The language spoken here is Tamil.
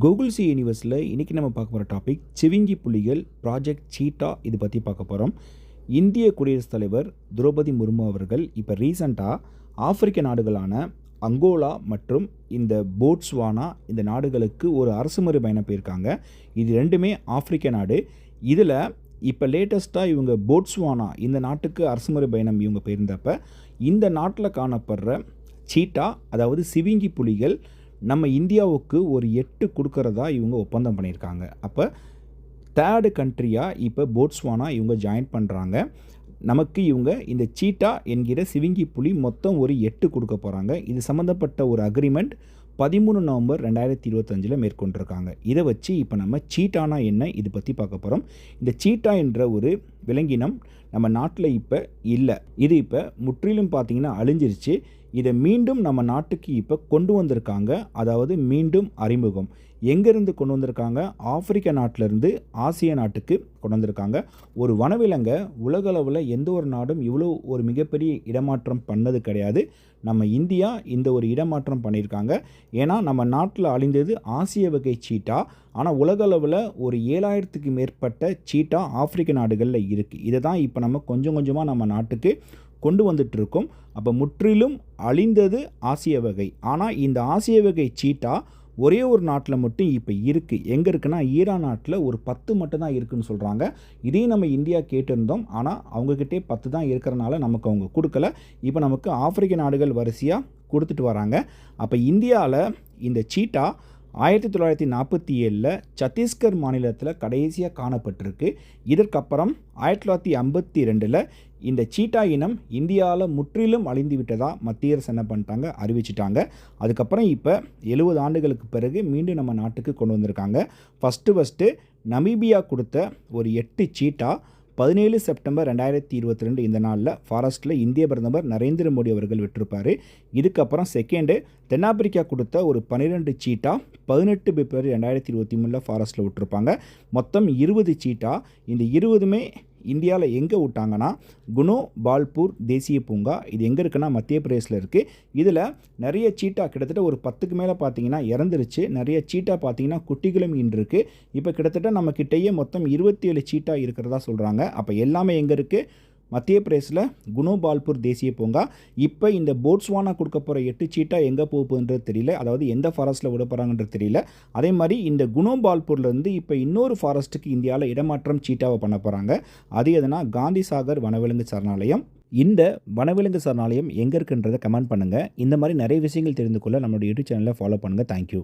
கூகுள் சி யூனிவர்ஸில் இன்றைக்கி நம்ம பார்க்க போகிற டாபிக் சிவிங்கி புலிகள் ப்ராஜெக்ட் சீட்டா இது பற்றி பார்க்க போகிறோம் இந்திய குடியரசுத் தலைவர் திரௌபதி முர்மு அவர்கள் இப்போ ரீசண்டாக ஆப்பிரிக்க நாடுகளான அங்கோலா மற்றும் இந்த போட்ஸ்வானா இந்த நாடுகளுக்கு ஒரு அரசுமுறை பயணம் போயிருக்காங்க. இது ரெண்டுமே ஆப்பிரிக்க நாடு. இதில் இப்போ லேட்டஸ்ட்டாக இவங்க போட்ஸ்வானா இந்த நாட்டுக்கு அரசுமுறை பயணம் இவங்க போயிருந்தப்ப இந்த நாட்டில் காணப்படுற சீட்டா அதாவது சிவிங்கி புலிகள் நம்ம இந்தியாவுக்கு ஒரு எட்டு கொடுக்கறதா இவங்க ஒப்பந்தம் பண்ணியிருக்காங்க. அப்போ தேர்டு கண்ட்ரியாக இப்போ போட்ஸ்வானா இவங்க ஜாயின் பண்ணுறாங்க நமக்கு இவங்க இந்த சீட்டா என்கிற சிவிங்கி புலி மொத்தம் ஒரு எட்டு கொடுக்க போகிறாங்க இது சம்மந்தப்பட்ட ஒரு அக்ரிமெண்ட் பதிமூணு நவம்பர் ரெண்டாயிரத்தி இருபத்தஞ்சில் மேற்கொண்டிருக்காங்க. இதை வச்சு இப்போ நம்ம சீட்டானா என்ன இது பற்றி பார்க்க போகிறோம் இந்த சீட்டா என்ற ஒரு விலங்கினம் நம்ம நாட்டில் இப்போ இல்லை. இது இப்போ முற்றிலும் பார்த்திங்கன்னா அழிஞ்சிருச்சு. இதை மீண்டும் நம்ம நாட்டுக்கு இப்போ கொண்டு வந்திருக்காங்க. அதாவது மீண்டும் அறிமுகம். எங்கேருந்து கொண்டு வந்திருக்காங்க? ஆப்பிரிக்க நாட்டிலேருந்து ஆசிய நாட்டுக்கு கொண்டு வந்திருக்காங்க. ஒரு வனவிலங்கை உலகளவில் எந்த ஒரு நாடும் இவ்வளோ ஒரு மிகப்பெரிய இடமாற்றம் பண்ணது கிடையாது. நம்ம இந்தியா இந்த ஒரு இடமாற்றம் பண்ணியிருக்காங்க. ஏன்னா நம்ம நாட்டில் அழிந்தது ஆசிய வகை சீட்டா. ஆனால் உலகளவில் ஒரு ஏழாயிரத்துக்கு மேற்பட்ட சீட்டா ஆப்பிரிக்க நாடுகளில் இருக்குது இதை தான் இப்போ நம்ம கொஞ்சம் கொஞ்சமாக நம்ம நாட்டுக்கு கொண்டு வந்துட்டுருக்கோம். அப்போ முற்றிலும் அழிந்தது ஆசிய வகை. ஆனால் இந்த ஆசிய வகை சீட்டா ஒரே ஒரு நாட்டில் மட்டும் இப்போ இருக்குது எங்கே இருக்குன்னா ஈரான் நாட்டில் ஒரு பத்து மட்டும் தான் இருக்குதுன்னு சொல்கிறாங்க இதையும் நம்ம இந்தியா கேட்டிருந்தோம். ஆனால் அவங்கக்கிட்டே பத்து தான் இருக்கிறனால நமக்கு அவங்க கொடுக்கல. இப்போ நமக்கு ஆப்பிரிக்க நாடுகள் வரிசையாக கொடுத்துட்டு வராங்க. அப்போ இந்தியாவில் இந்த சீட்டா ஆயிரத்தி தொள்ளாயிரத்தி நாற்பத்தி ஏழில் சத்தீஸ்கர் மாநிலத்தில் கடைசியாக காணப்பட்டிருக்கு. இதற்கப்புறம் ஆயிரத்தி தொள்ளாயிரத்தி ஐம்பத்தி ரெண்டில் இந்த சீட்டா இனம் இந்தியாவில் முற்றிலும் அழிந்து விட்டதாக மத்திய அரசு என்ன பண்ணிட்டாங்க? அறிவிச்சிட்டாங்க. அதுக்கப்புறம் இப்போ எழுபது ஆண்டுகளுக்கு பிறகு மீண்டும் நம்ம நாட்டுக்கு கொண்டு வந்திருக்காங்க. ஃபஸ்ட்டு ஃபஸ்ட்டு நமீபியா கொடுத்த ஒரு எட்டு சீட்டா பதினேழு செப்டம்பர் ரெண்டாயிரத்தி இருபத்தி ரெண்டு இந்த நாளில் ஃபாரஸ்ட்டில் இந்திய பிரதமர் நரேந்திர மோடி அவர்கள் விட்டிருப்பார். இதுக்கப்புறம் செகண்டு தென்னாப்பிரிக்கா கொடுத்த ஒரு பன்னிரெண்டு சீட்டா பதினெட்டு பிப்ரவரி ரெண்டாயிரத்தி இருபத்தி மூணில் ஃபாரஸ்ட்டில் விட்டுருப்பாங்க. மொத்தம் இருபது சீட்டா. இந்த இருபதுமே இந்தியாவில் எங்கே விட்டாங்கன்னா குணோ பால்பூர் தேசிய பூங்கா இது எங்கே இருக்குன்னா மத்திய பிரதேசில் இருக்குது இதில் நிறைய சீட்டா கிட்டத்தட்ட ஒரு பத்துக்கு மேலே பார்த்தீங்கன்னா இறந்துருச்சு. நிறைய சீட்டா பார்த்தீங்கன்னா குட்டிகளும் இன்று இருக்குது இப்போ கிட்டத்தட்ட நம்ம கிட்டேயே மொத்தம் இருபத்தி ஏழு சீட்டா இருக்கிறதா சொல்கிறாங்க அப்போ எல்லாமே எங்கே இருக்குது மத்திய பிரதேசில் குணோபால்பூர் தேசிய பூங்கா. இப்போ இந்த போட்ஸ்வானா கொடுக்க போகிற எட்டு சீட்டா எங்கே போகுதுன்றது தெரியல. அதாவது எந்த ஃபாரஸ்ட்டில் விட போகிறாங்கன்றது தெரியல. அதே மாதிரி இந்த குணோபால்பூர்லேருந்து இப்போ இன்னொரு ஃபாரஸ்ட்டுக்கு இந்தியாவில் இடமாற்றம் சீட்டாவை பண்ண போகிறாங்க அது எதுனா காந்தி சாகர் வனவிலங்கு சரணாலயம். இந்த வனவிலங்கு சரணாலயம் எங்கே இருக்குன்றதை கமெண்ட் பண்ணுங்கள் இந்த மாதிரி நிறைய விஷயங்கள் தெரிந்து கொள்ள நம்மளுடைய யூடியூப் சேனலை ஃபாலோ பண்ணுங்கள் தேங்க்யூ